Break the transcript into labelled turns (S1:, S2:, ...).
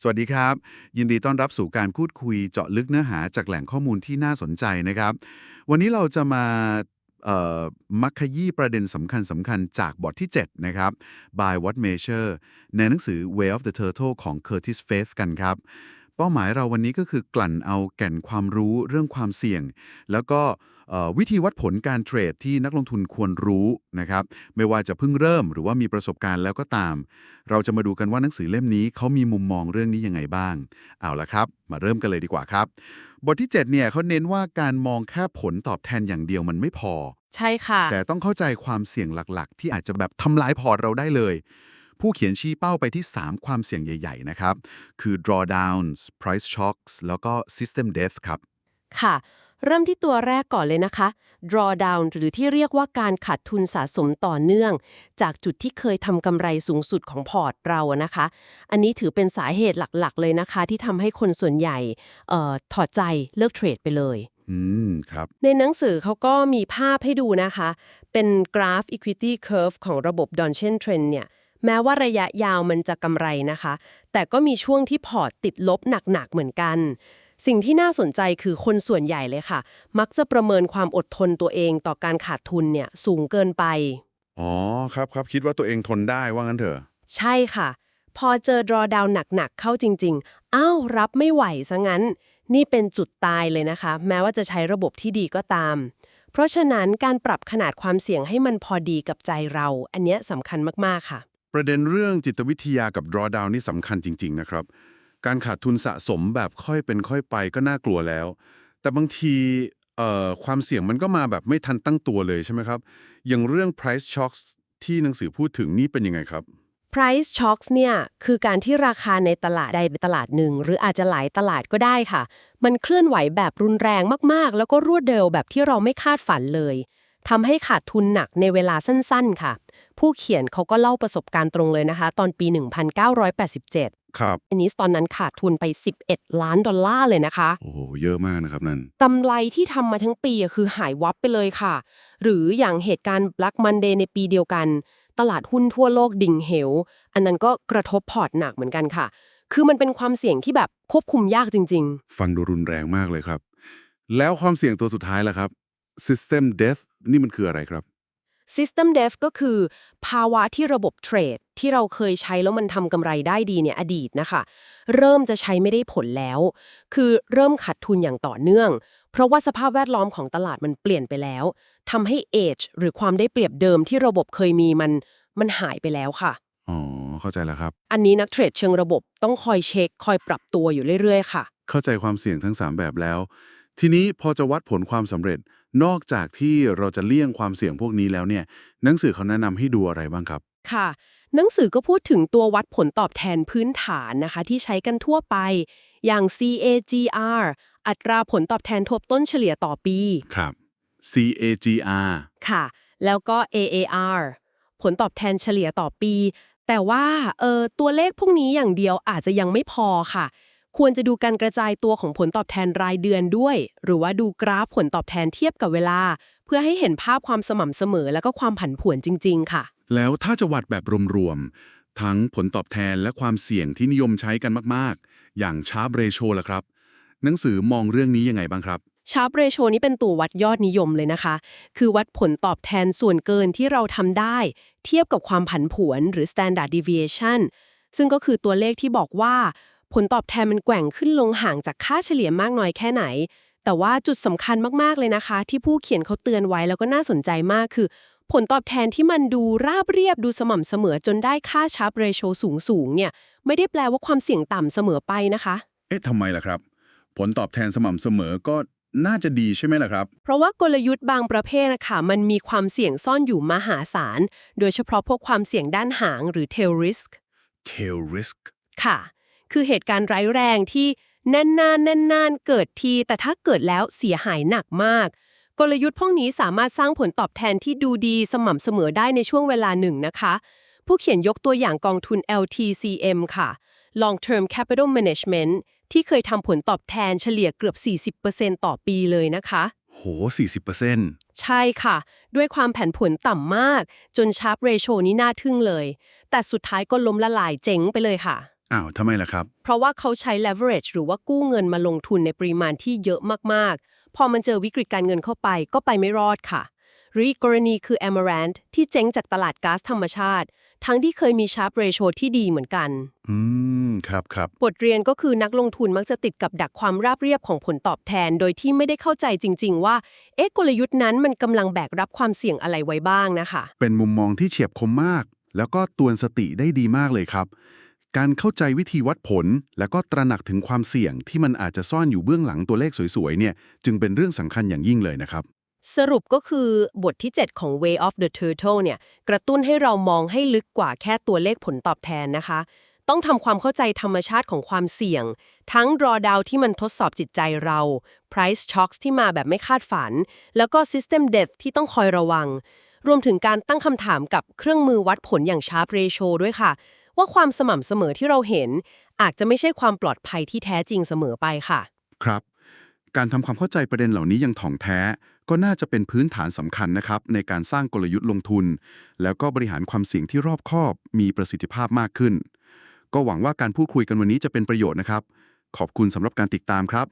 S1: สวัสดีครับ ยินดีต้อนรับสู่การพูดคุยเจาะลึกเนื้อหาจากแหล่งข้อมูลที่น่าสนใจนะครับ วันนี้เราจะมามักขยี้ประเด็นสำคัญสำคัญจากบทที่ 7 นะครับ By What Measure ในหนังสือ Way of the Turtle ของ Curtis Faith กันครับ เป้าหมายเราวันนี้ก็คือกลั่นเอาแก่นความรู้เรื่องความเสี่ยง แล้วก็เอ่อวิธีวัดผลการเทรดที่นักลงทุนควรรู้นะครับ ไม่ว่าจะเพิ่งเริ่มหรือว่ามีประสบการณ์แล้วก็ตาม เราจะมาดูกันว่าหนังสือเล่มนี้เขามีมุมมองเรื่องนี้ยังไงบ้าง เอาละครับ มาเริ่มกันเลยดีกว่าครับ บทที่ 7 เนี่ยเขาเน้นว่าการมองแค่ผลตอบแทนอย่างเดียวมันไม่พอ
S2: ใช่ค่ะ
S1: แต่ต้องเข้าใจความเสี่ยงหลักๆ ที่อาจจะแบบทำลายพอร์ตเราได้เลย ผู้เขียนชี้เป้าไปที่ 3 ความเสี่ยงใหญ่ ๆ นะครับ คือ drawdowns price shocks แล้วก็ system death ครับ
S2: ค่ะ เริ่มที่ตัวแรกก่อนเลยนะคะ drawdown หรือที่เรียกว่าการขาดทุนสะสมต่อเนื่อง จากจุดที่เคยทำกำไรสูงสุดของพอร์ตเราอะนะคะ อันนี้ถือเป็นสาเหตุหลักๆ เลยนะคะ ที่ทำให้คนส่วนใหญ่เอ่อถอดใจเลิกเทรดไปเลย
S1: อืมครับ
S2: ในหนังสือเขาก็มีภาพให้ดูนะคะ เป็นกราฟ equity curve ของระบบ Donchen Trend เนี่ย แม้ว่าระยะยาวมันจะกำไรนะคะ แต่ก็มีช่วงที่พอร์ตติดลบหนักๆเหมือนกัน สิ่งที่น่าสนใจคือคนส่วนใหญ่เลยค่ะ มักจะประเมินความอดทนตัวเองต่อการขาดทุนเนี่ยสูงเกินไป
S1: อ๋อครับครับคิดว่าตัวเองทนได้ว่างั้นเถอะ
S2: ใช่ค่ะ พอเจอ drawdown หนักๆเข้าจริง ๆ อ้าวรับไม่ไหวซะงั้น นี่เป็นจุดตายเลยนะคะ แม้ว่าจะใช้ระบบที่ดีก็ตามเพราะฉะนั้นการปรับขนาดความเสี่ยงให้มันพอดีกับใจเรา อันเนี้ยสำคัญมาก ๆ ค่ะ
S1: ประเด็นเรื่องจิตวิทยากับ drawdown นี่สำคัญจริง ๆ นะครับ การขาดทุนสะสมแบบค่อยเป็นค่อยไปก็น่ากลัวแล้ว แต่บางทีเอ่อความเสี่ยงมันก็มาแบบไม่ทันตั้งตัวเลยใช่ไหมครับ อย่างเรื่อง price shocks ที่หนังสือพูดถึงนี่เป็นยังไงครับ
S2: price shocks เนี่ยคือการที่ราคาในตลาดใดตลาดหนึ่ง หรืออาจจะหลายตลาดก็ได้ค่ะ มันเคลื่อนไหวแบบรุนแรงมากๆ แล้วก็รวดเร็วแบบที่เราไม่คาดฝันเลยทำให้ขาดทุนหนักในเวลาสั้น ๆ ค่ะ ผู้เขียนเขาก็เล่าประสบการณ์ตรงเลยนะคะ ตอนปี 1987
S1: ครับ
S2: อันนี้ตอนนั้นขาดทุนไป 11 ล้านดอลลาร์เลยนะคะ
S1: โอ้โหเยอะมากนะครับนั่น
S2: กำไรที่ทำมาทั้งปีอะคือหายวับไปเลยค่ะ หรืออย่างเหตุการณ์ Black Monday ในปีเดียวกัน ตลาดหุ้นทั่วโลกดิ่งเหว อันนั้นก็กระทบพอร์ตหนักเหมือนกันค่ะ คือมันเป็นความเสี่ยงที่แบบควบคุมยากจริง
S1: ฟังดูรุนแรงมากเลยครับ แล้วความเสี่ยงตัวสุดท้ายล่ะครับ system death นี่มันคืออะไรครับ
S2: ๆ System Death ก็คือ ภาวะที่ระบบเทรด ที่เราเคยใช้แล้วมันทำกำไรได้ดีเนี่ยอดีตนะคะ เริ่มจะใช้ไม่ได้ผลแล้ว คือเริ่มขาดทุนอย่างต่อเนื่อง เพราะว่าสภาพแวดล้อมของตลาดมันเปลี่ยนไปแล้วทำให้ age หรือความได้เปรียบเดิมที่ระบบเคยมีมันมันหายไปแล้วค่ะ
S1: อ๋อ เข้าใจแล้วครับ
S2: อันนี้นักเทรดเชิงระบบต้องคอยเช็ค คอยปรับตัวอยู่เรื่อยๆ ค่ะ
S1: เข้าใจความเสี่ยงทั้ง 3 แบบแล้ว ทีนี้พอจะวัดผลความสำเร็จ นอกจากที่เราจะเลี่ยงความเสี่ยงพวกนี้แล้วเนี่ย หนังสือเขาแนะนำให้ดูอะไรบ้างครับ
S2: ค่ะ หนังสือก็พูดถึงตัววัดผลตอบแทนพื้นฐานนะคะ ที่ใช้กันทั่วไป อย่าง CAGR อัตราผลตอบแทนทบต้นเฉลี่ยต่อปี
S1: ครับ CAGR
S2: ค่ะ แล้วก็ AAR ผลตอบแทนเฉลี่ยต่อปี แต่ว่าเออตัวเลขพวกนี้อย่างเดียวอาจจะยังไม่พอค่ะ ควรจะดูการกระจายตัวของผลตอบแทนรายเดือนด้วย หรือว่าดูกราฟผลตอบแทนเทียบกับเวลา เพื่อให้เห็นภาพความสม่ำเสมอแล้วก็ความผันผวนจริง ๆ ค่ะ
S1: แล้วถ้าจะวัดแบบรวมๆ ทั้งผลตอบแทนและความเสี่ยงที่นิยมใช้กันมากๆ อย่างชาร์ปเรโชล่ะครับ หนังสือมองเรื่องนี้ยังไงบ้างครับ
S2: ชาร์ปเรโชนี้เป็นตัววัดยอดนิยมเลยนะคะ คือวัดผลตอบแทนส่วนเกินที่เราทำได้ เทียบกับความผันผวนหรือ standard deviation ซึ่งก็คือตัวเลขที่บอกว่า ผลตอบแทนมันแกว่งขึ้นลงห่างจากค่าเฉลี่ยมากน้อยแค่ไหน แต่ว่าจุดสำคัญมากๆเลยนะคะ ที่ผู้เขียนเขาเตือนไว้แล้วก็น่าสนใจมากคือ ผลตอบแทนที่มันดูราบเรียบดูสม่ำเสมอจนได้ค่าชาร์ปเรโชสูงๆเนี่ยไม่ได้แปลว่าความเสี่ยงต่ำเสมอไปนะคะ
S1: เอ๊ะทำไมล่ะครับ ผลตอบแทนสม่ำเสมอก็น่าจะดีใช่ไหมล่ะครับ
S2: เพราะว่ากลยุทธ์บางประเภทนะคะมันมีความเสี่ยงซ่อนอยู่มหาศาล โดยเฉพาะพวกความเสี่ยงด้านหางหรือ tail risk
S1: tail risk
S2: ค่ะ คือเหตุการณ์ร้ายแรงที่แน่นนานแน่นนานเกิดที แต่ถ้าเกิดแล้วเสียหายหนักมาก กลยุทธ์พวกนี้สามารถสร้างผลตอบแทนที่ดูดีสม่ำเสมอได้ในช่วงเวลาหนึ่งนะคะ ผู้เขียนยกตัวอย่างกองทุน LTCM ค่ะ Long Term Capital Management ที่เคยทำผลตอบแทนเฉลี่ยเกือบ 40%ต่อปีเลยนะคะ
S1: โห 40%
S2: ใช่ค่ะ ด้วยความแผนผวนต่ำมาก จนชาร์ปเรโชนี้น่าทึ่งเลย แต่สุดท้ายก็ล้มละลายเจ๊งไปเลยค่ะ
S1: อ้าวทำไมล่ะครับ
S2: เพราะว่าเขาใช้ leverage หรือว่ากู้เงินมาลงทุนในปริมาณที่เยอะมากๆ พอมันเจอวิกฤตการเงินเข้าไปก็ไปไม่รอดค่ะ หรืออีกกรณีคือ Amaranth ที่เจ๊งจากตลาดก๊าซธรรมชาติ ทั้งที่เคยมี Sharp Ratio ที่ดีเหมือนกัน
S1: อืม ครับครับ
S2: บทเรียนก็คือนักลงทุนมักจะติดกับดักความราบเรียบของผลตอบแทน โดยที่ไม่ได้เข้าใจจริง ๆ ว่า เอ๊ะกลยุทธ์นั้นมันกำลังแบกรับความเสี่ยงอะไรไว้บ้างนะคะ
S1: เป็นมุมมองที่เฉียบคมมาก แล้วก็ตวนสติได้ดีมากเลยครับ การเข้าใจวิธีวัดผล แล้วก็ตระหนักถึงความเสี่ยงที่มันอาจจะซ่อนอยู่เบื้องหลังตัวเลขสวยๆเนี่ยจึงเป็นเรื่องสำคัญอย่างยิ่งเลยนะครับ
S2: สรุปก็คือบทที่ 7 ของ Way of the Turtle เนี่ยกระตุ้นให้เรามองให้ลึกกว่าแค่ตัวเลขผลตอบแทนนะคะ ต้องทำความเข้าใจธรรมชาติของความเสี่ยง ทั้ง drawdown ที่มันทดสอบจิตใจเรา price shocks ที่มาแบบไม่คาดฝัน แล้วก็ system death ที่ต้องคอยระวัง รวมถึงการตั้งคำถามกับเครื่องมือวัดผลอย่าง sharp ratio ด้วยค่ะ ว่าความสม่ำเสมอที่เราเห็น อาจจะไม่ใช่ความปลอดภัยที่แท้จริงเสมอไปค่ะ
S1: ครับ การทำความเข้าใจประเด็นเหล่านี้ยังถ่องแท้ ก็น่าจะเป็นพื้นฐานสำคัญนะครับ ในการสร้างกลยุทธ์ลงทุน แล้วก็บริหารความเสี่ยงที่รอบคอบ มีประสิทธิภาพมากขึ้น ก็หวังว่าการพูดคุยกันวันนี้จะเป็นประโยชน์นะครับ ขอบคุณสำหรับการติดตามครับ